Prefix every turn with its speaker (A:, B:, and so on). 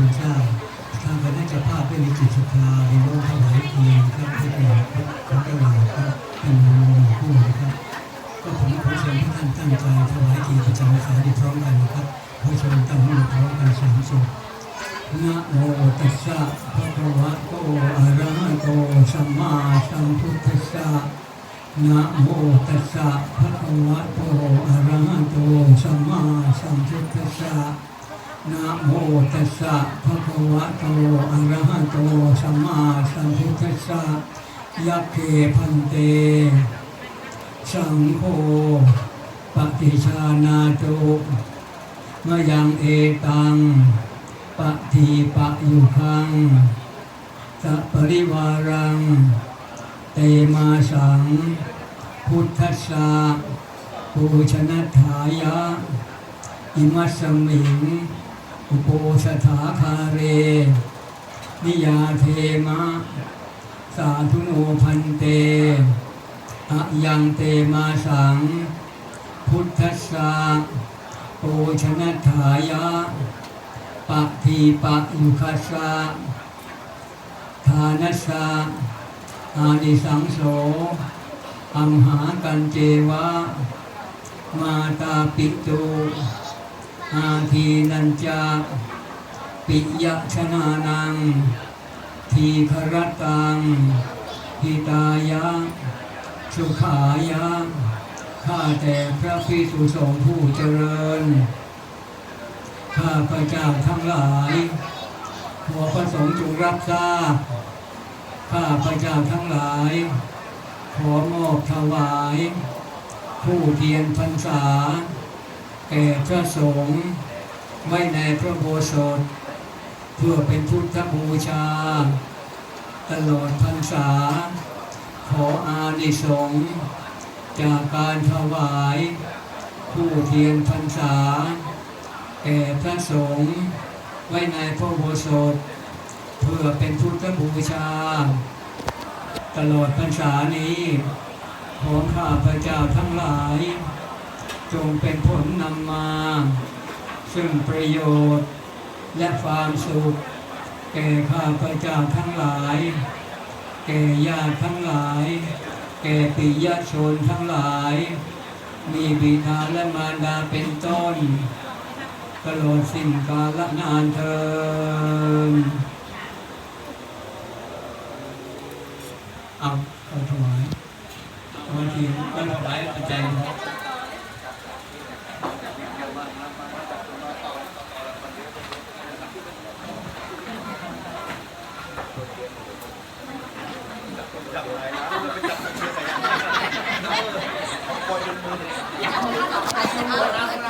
A: คุณเจ้าทางคณะเจ้าภาพได้มีจิตศรัทธาในโลกถวายเทียนครับให้แก่พระเจ้าหลานครับเป็นมงคลคู่นะครับ ก็ผมขอเชิญทุกท่านตั้งใจถวายเทียนประจำพรรษาที่พร้อมกันนะครับขอเชิญตั้งมือพร้อมกันสามสุดนะโมตัสสะภะคะวะโตอะระหะโตสัมมาสัมพุทธัสสะนะโมตัสสะภะคะวะโตอะระหะโตสัมมาสัมพุทธัสสะ นะโมตัสสะภะคะวะโตอะระหะโตสัมมาสัมพุทธัสสะยัคเขพันเต สังโฆปฏิชานาตุมะยังเอตังปฏิปะยุคังสัปริวารัง เตมาสัง พุทธัสสะปูชนะถายะ อิมัสสมิง อุโปสถาคาเร นิยาเทมะ สาธุโนพันเตอะยังเตมาสัง พุทธสสะปูชนะถายะปะทีปะยุคัสสะทานัสสะอานิสังโสอัมหากันเจวะ มาตาปิตุ อาทีนันจาปิยชนานัง ทีครตังหิตายะสุขายะข้าแต่พระพิสุสงฆ์ผู้เจริญ ข้าพระเจ้าทั้งหลายขอพระสงฆ์จงรับทราบ ข้าพระเจ้าทั้งหลาย ขอมอบถวาย ผู้เทียนพรรษา แก่พระสงฆ์ไว้ในพระโบสถเพื่อเป็นพุทธบูชา ตลอดพรรษา ขออานิสงส์จากการถวาย ผู้เทียนพรรษา แก่พระสงฆ์ไว้ในพระโบสถเพื่อเป็นพุทธบูชา ตลอดพรรษานี้ ของข้าพระเจ้าทั้งหลาย จงเป็นผลนำมา ซึ่งประโยชน์และความสุข แก่ข้าพเจ้าทั้งหลาย แก่ญาติทั้งหลาย แก่ปิยชนทั้งหลาย มีบิดาและมารดาเป็นต้นตลอดสิ้นกาลนานเทินเอาเอาถวายบางทีก็ถวายปัจจัย นะครับ
B: เ